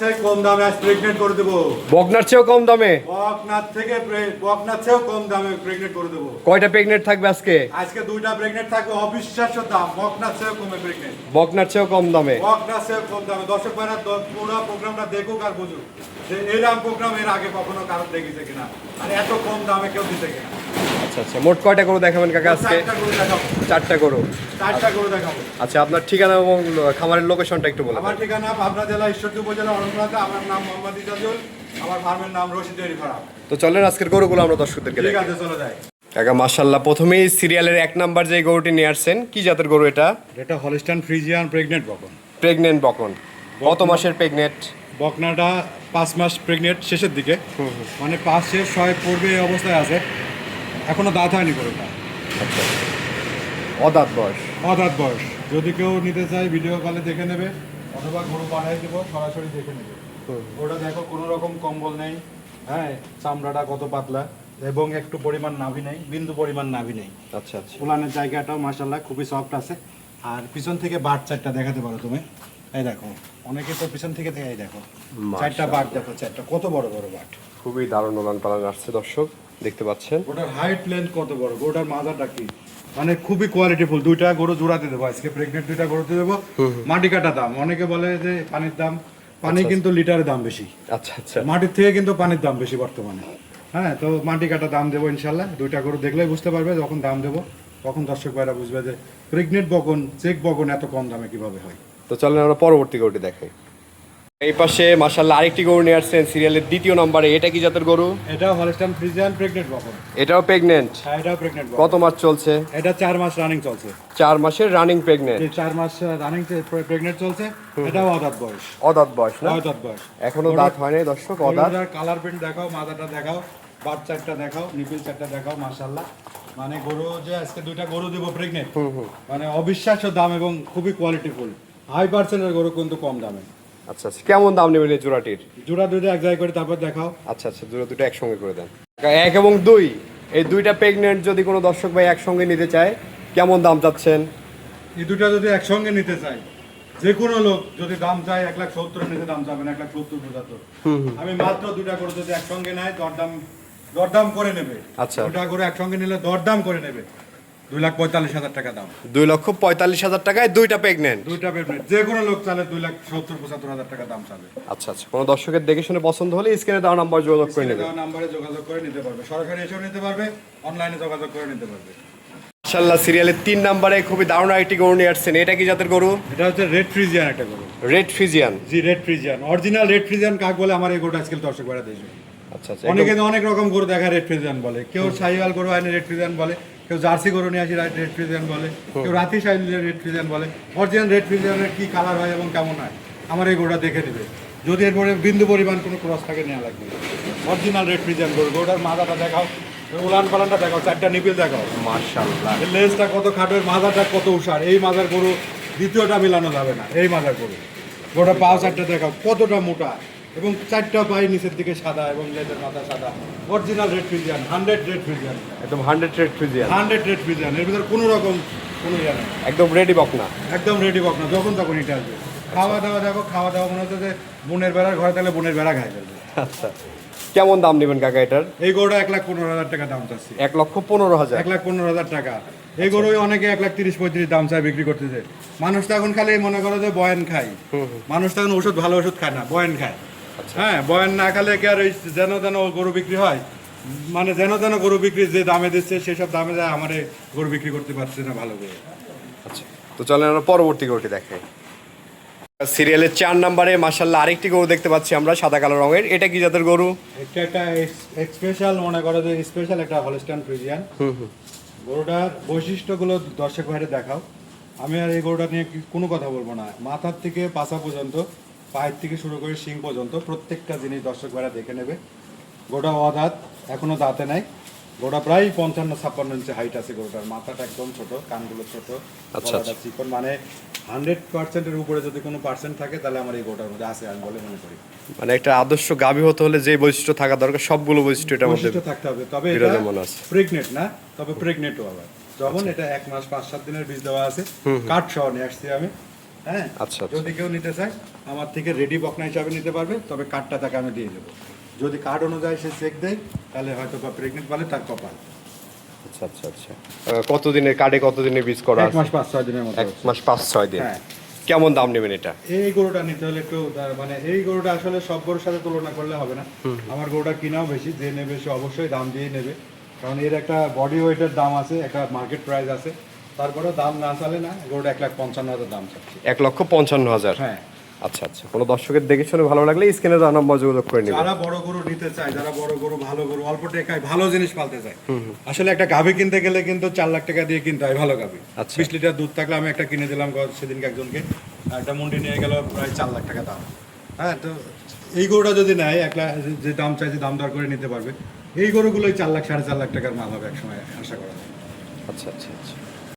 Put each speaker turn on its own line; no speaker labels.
চেয়ে কম দামে আজ প্রেগনেন্ট করে দেবো।
বকনার চেয়েও কম দামে?
বকনাথ থেকে বকনাথ চেয়েও কম দামে প্রেগনেন্ট করে দেবো।
কয়টা প্রেগনেন্ট থাকবে আজকে?
আজকে দুইটা প্রেগনেন্ট থাকবে অবিশ্বাস্য দাম। বকনাথ চেয়েও কমে প্রেগনেন্ট
বকনার চেয়েও কম দামে?
বকনাথ চেয়েও কম দামে। দর্শক ভাইরা পুরো প্রোগ্রামটা দেখুক আর বুঝুক যে এরকম প্রোগ্রাম এর আগে কখনো কারও দেখেছে কিনা। আর এত কম দামে কেউ দিতে কিনা।
আচ্ছা আচ্ছা। মোট কয়টা গরু দেখাবেন কাকা আজকে?
চারটা করে দেখাবো।
চারটা গরু।
দেখাবো।
আচ্ছা আপনার ঠিকানা এবং খামারের লোকেশনটা একটু বলুন
আমার ঠিকানা পাবনা জেলা ঈশ্বরদী উপজেলা অরণপ্রান্তে আমার নাম মোহাম্মদ ইজাজুল। আমার ফার্মের নাম রশিদ ডেয়ারি ফার্ম
তো চলেন আজকের গরুগুলো আমরা দর্শকদেরকে
ঠিক আছে চলে যায়
কাকা মাশাল্লাহ প্রথমেই সিরিয়ালের এক নাম্বার যে গরুটি নিয়ে আসছেন কি জাতের গরু এটা?
এটা হলিস্টান ফ্রিজিয়ান প্রেগনেন্ট বকন।
প্রেগনেন্ট বকন। কত মাসের প্রেগনেন্ট?
বকনাটা পাঁচ মাস প্রেগনেন্ট শেষের দিকে। মানে পাঁচ শেষ ছয় পূর্বে এই অবস্থায় আছে। এখনও দাঁত হয়নি গরুটা
আচ্ছা। অদাঁত বয়স।
অদাঁত বয়স। যদি কেউ নিতে চায় ভিডিও কলে দেখে নেবে অথবা গরু বানাই দেবো সরাসরি দেখে নেবে। ওটা দেখো কোনো রকম কম্বল নেই হ্যাঁ চামড়াটা কত পাতলা এবং একটু পরিমাণ নাভি নেই বিন্দু পরিমাণ নাভি নেই।
আচ্ছা আচ্ছা।
উলানের জায়গাটাও মাসাল্লাহ খুবই সফট আছে। আর পিছন থেকে বাট চারটা দেখাতে পারো তুমি। এই দেখো অনেকে তো পিছন থেকে এই দেখো। চারটা বাট দেখো চারটা। কত বড় বড় বাট।
খুবই দারুণ ওলান পালান আসছে দর্শক। দেখতে পাচ্ছেন।
ওটার হাইট লেন্থ কত বড়? ওটার মাথাটা কি? মানে খুবই কোয়ালিটিফুল দুইটা গরু জোড়াতে দেবো আজকে। প্রেগনেন্ট দুইটা গরুতে দেবো। মাটি কাটা দাম। অনেকে বলে যে পানির দাম। পানি কিন্তু লিটারের দাম বেশি।
আচ্ছা আচ্ছা।
মাটির থেকে কিন্তু পানির দাম বেশি বর্তমানে। হ্যাঁ তো মাটি কাটা দাম দেবো ইনশাল্লাহ দুইটা গরু দেখলেই বুঝতে পারবে যখন দাম দেবো। তখন দর্শক ভাইরা বুঝবে যে প্রেগনেন্ট বকন চেক বকন এত কম দামে কীভাবে হয়।
তো চলেন আমরা পরবর্তী গরুটি দেখাই। এই পাশে মাশাল্লাহ আরেকটি গরু নিয়ে আসছেন সিরিয়ালের দ্বিতীয় নম্বরে। এটা কি জাতের গরু?
এটা হলস্টান ফ্রিজিয়ান প্রেগনেন্ট বকন।
এটাও প্রেগনেন্ট
হ্যাঁ এটাও প্রেগনেন্ট
কত মাস চলছে?
এটা চার মাস রানিং চলছে।
চার মাসের রানিং প্রেগনেন্ট
এই চার মাস রানিং প্রেগনেন্ট চলছে। এটাও অদাত বয়স।
অদাঁত বয়স না?
অদাত বয়স।
এখনও দাঁত হয় নাই দর্শক অদাঁত।
কালার প্রিন্ট দেখাও মাথাটা দেখাও বাট চারটা দেখাও নিপিল চারটা দেখাও মাশাল্লাহ মানে গরু যে আজকে দুইটা গরু দেবো প্রেগনেন্ট মানে অবিশ্বাস্য দাম এবং খুবই কোয়ালিটিফুল হাই পার্সেন্টের গরু কিন্তু কম দামে।
আচ্ছা আচ্ছা। কেমন দাম নেবেন এই জোড়াটির?
জোড়া দুইটা এক জায়গায় করে তারপর দেখাও।
আচ্ছা আচ্ছা জোড়া দুটো একসঙ্গে করে দেন। এক এবং দুই এই দুইটা প্রেগনেন্ট যদি কোনো দর্শক ভাই একসঙ্গে নিতে চায় কেমন দাম চাচ্ছেন?
এই দুটা যদি একসঙ্গে নিতে চাই যে কোনো লোক যদি দাম চায় এক লাখ সত্তর নিতে দাম চাবেন এক লাখ সত্তর পঁচাত্তর। আমি মাত্র দুটা করে যদি একসঙ্গে নেয় দরদাম দরদাম করে নেবে।
আচ্ছা।
দুটা করে একসঙ্গে নিলে দরদাম করে নেবে। দুই লাখ পঁয়তাল্লিশ হাজার টাকা দাম।
দুই লক্ষ পঁয়তাল্লিশ হাজার টাকায় দুইটা প্রেগনেন্ট
দুইটা পেমেন্ট যে কোনো লোক চালে দুই লাখ সত্তর পঁচাত্তর হাজার টাকা দাম চাবে।
আচ্ছা আচ্ছা। কোনো দর্শকের দেখে শুনে পছন্দ হলে স্ক্রিনে দেওয়া নাম্বার যোগাযোগ করে
দেওয়া নাম্বারে যোগাযোগ করে নিতে পারবে। সরাসরি এসেও নিতে পারবে অনলাইনে যোগাযোগ করে নিতে পারবে।
ইনশাল্লাহ সিরিয়ালের তিন নাম্বারে খুবই দারুণ একটি গরু নিয়ে আসছেন। এটা কি জাতের গরু?
এটা হচ্ছে রেড ফ্রিজিয়ান একটা গরু।
রেড ফিজিয়ান
জি red Friesian original red Friesian কাক বলে আমার এই গরুটা আজকে দর্শক বেড়া দেখবে
আচ্ছা আচ্ছা।
অনেকে অনেক রকম গরু দেখা রেড ফ্রিজিয়ান বলে। কেউ সাইওয়াল গরু আইনে রেড ফ্রিজিয়ান বলে। কেউ জার্সি গরু নিয়ে আসি রেড ফ্রিজিয়ান বলে কেউ রাতি সাইলে রেড ফ্রিজিয়ান বলে। অরিজিনাল রেড ফ্রিজিয়ানের কী কালার হয় এবং কেমন হয়? আমার এই গরুটা দেখে নেবে। যদি এর পরে বিন্দু পরিমাণ কোনো ক্রস থাকে নেওয়া লাগবে। অরিজিনাল রেড ফ্রিজিয়ান গরু। গরুটার মাথাটা দেখাও উলান পালানটা দেখাও চারটা নিপিল দেখাও।
মাশাল্লাহ
এর লেজটা কত খাটো মাথাটা কত উষার এই মাজার গরু দ্বিতীয়টা মিলানো যাবে না এই মাজার গরু। গোটা পা চারটা দেখাও কতটা মোটা। এবং চারটা পাই নিচের দিকে সাদা এবং লেজের মাথা সাদা। Original red Friesian hundred red Friesian
একদম hundred red Friesian
hundred red Friesian এর ভিতরে কোনো রকম কোনো ইয়ে নেই।
একদম রেডি বকনা
একদম রেডি বক না যখন তখন এটা আসবে। খাওয়া দাওয়া দেখো খাওয়া দাওয়া মনে হচ্ছে যে বোনের বেড়ার ঘরে তাহলে বোনের বেড়া খাই ফেলবে।
আচ্ছা। কেমন দাম নেবেন কাকা এটার?
এই গরুটা এক লাখ পনেরো হাজার টাকা দাম চাচ্ছি।
এক লক্ষ পনেরো হাজার।
এক লাখ পনেরো হাজার টাকা। এই গরু অনেকে এক লাখ তিরিশ পঁয়ত্রিশ দাম চায় বিক্রি করতেছে। মানুষ তো এখন খালি মনে করো যে বয়ান খায়। মানুষ তো এখন ওষুধ ভালো ওষুধ খায় না বয়ান খায়। হ্যাঁ বয়ান না খেলে কি আর ওই যেন যেন গরু বিক্রি হয়? মানে যেন যেন গরু বিক্রি যে দামে দিচ্ছে সেসব দামে যায় আমার গরু বিক্রি করতে পারছে না ভালো করে।
আচ্ছা তো চলেন আমরা পরবর্তী গরুটি দেখাই। সিরিয়ালের চার নাম্বারে মাসাল্লাহ আরেকটি গরু দেখতে পাচ্ছি আমরা সাদা কালো রঙের। এটা কি জাতের গরু?
এটা একটা স্পেশাল মনে করো যে স্পেশাল একটা হলস্টান ফ্রিজিয়ান গরুটার বৈশিষ্ট্যগুলো দর্শক ভাইরে দেখাও। আমি আর এই গরুটা নিয়ে কোনো কথা বলব না। মাথার থেকে পাছা পর্যন্ত পায়ের থেকে শুরু করে শিং পর্যন্ত প্রত্যেকটা জিনিস দর্শক ভাইরা দেখে নেবে। গোটা অদাঁত এখনও দাঁতে নাই। গোটা প্রায় পঞ্চান্ন ছাপ্পান্ন ইঞ্চি হাইট আছে গরুটার মাথাটা একদম ছোট কানগুলো ছোট
আচ্ছা,
গলাটা চিকন। মানে হান্ড্রেড পার্সেন্টের উপরে যদি কোনো পার্সেন্ট থাকে তাহলে আমার এই গরুটার মধ্যে আছে আমি বলে মনে করি।
মানে একটা আদর্শ গাভী হতে হলে যে বৈশিষ্ট্য থাকা দরকার সবগুলো বৈশিষ্ট্য এটার মধ্যে
বৈশিষ্ট্য থাকতে হবে। তবে এটা প্রেগনেন্ট না তবে প্রেগনেন্টও আবার। যখন এটা এক মাস পাঁচ সাত দিনের বীজ দেওয়া আছে কাঠ সহ নিয়ে আসছি আমি। হ্যাঁ?
আচ্ছা, আচ্ছা।
যদি কেউ নিতে চায় আমার থেকে রেডি বকনা হিসাবে নিতে পারবে তবে কার্ডটা তাকে আমি দিয়ে দেবো। যদি কার্ড অনুযায়ী সে চেক দেয় তাহলে হয়তো বা প্রেগনেন্ট পালে তার কপাল।
আচ্ছা আচ্ছা আচ্ছা। কতদিনের কার্ডে কতদিনের বীজ করা
এক মাস পাঁচ ছয় দিনের মতো
এক মাস পাঁচ ছয় দিন।
হ্যাঁ।
কেমন দাম নেবেন এটা?
এই গরুটা নিতে হলে একটু তার মানে এই গরুটা আসলে সব গরুর সাথে তুলনা করলে হবে না। আমার গরুটা কিনাও বেশি যে নেবে সে অবশ্যই দাম দিয়ে নেবে। কারণ এর একটা বডি ওয়েটের দাম আছে একটা মার্কেট প্রাইস আছে। তারপরে দাম না চালে না গরুটা এক লাখ পঞ্চান্ন হাজার দাম চাচ্ছি।
এক লক্ষ পঞ্চান্ন হাজার?
হ্যাঁ।
আচ্ছা আচ্ছা। কোনো দর্শকের দেখে শুনে ভালো লাগলে স্ক্রিনে দেওয়া নম্বর যোগাযোগ করে নেবেন।
যারা বড় গরু নিতে চায় যারা বড় গরু ভালো গরু অল্প টাকায় ভালো জিনিস পালতে চায় আসলে একটা গাভী কিনতে গেলে কিন্তু চার লাখ টাকা দিয়ে কিনতে হয় ভালো গাভী।
আচ্ছা।
বিশ লিটার দুধ থাকলে আমি একটা কিনে দিলাম সেদিনকে একজনকে একটা মুন্ডি নিয়ে গেল প্রায় চার লাখ টাকা দাম। হ্যাঁ তো এই গরুটা যদি নেয় এক লাখ যে দাম চাইছে দাম দর করে নিতে পারবে। এই গরুগুলোই চার লাখ সাড়ে চার লাখ টাকার মাল হবে একসময় আশা করা
আচ্ছা আচ্ছা আচ্ছা।